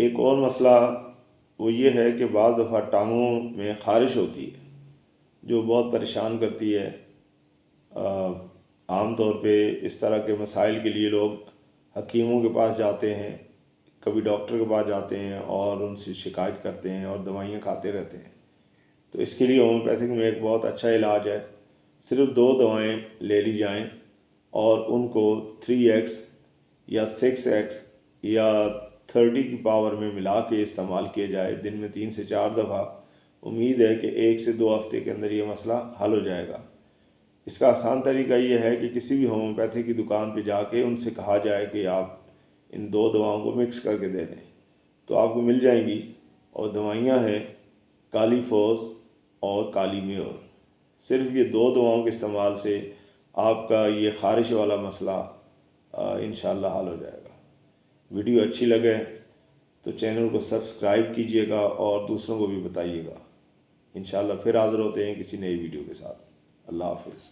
ایک اور مسئلہ وہ یہ ہے کہ بعض دفعہ ٹانگوں میں خارش ہوتی ہے، جو بہت پریشان کرتی ہے۔ عام طور پہ اس طرح کے مسائل کے لیے لوگ حکیموں کے پاس جاتے ہیں، کبھی ڈاکٹر کے پاس جاتے ہیں اور ان سے شکایت کرتے ہیں اور دوائیاں کھاتے رہتے ہیں۔ تو اس کے لیے ہومیوپیتھک میں ایک بہت اچھا علاج ہے، صرف دو دوائیں لے لی جائیں اور ان کو تھری ایکس یا سکس ایکس یا تھرٹی کی پاور میں ملا کے استعمال کیا جائے، دن میں تین سے چار دفعہ۔ امید ہے کہ ایک سے دو ہفتے کے اندر یہ مسئلہ حل ہو جائے گا۔ اس کا آسان طریقہ یہ ہے کہ کسی بھی ہومیوپیتھی کی دکان پہ جا کے ان سے کہا جائے کہ آپ ان دو دواؤں کو مکس کر کے دے دیں۔ تو آپ کو مل جائیں گی۔ اور دوائیاں ہیں کالی فوز اور کالی میور۔ صرف یہ دو دواؤں کے استعمال سے آپ کا یہ خارش والا مسئلہ انشاءاللہ حل ہو جائے گا۔ ویڈیو اچھی لگے تو چینل کو سبسکرائب کیجیے گا اور دوسروں کو بھی بتائیے گا۔ انشاءاللہ پھر حاضر ہوتے ہیں کسی نئی ویڈیو کے ساتھ۔ اللہ حافظ۔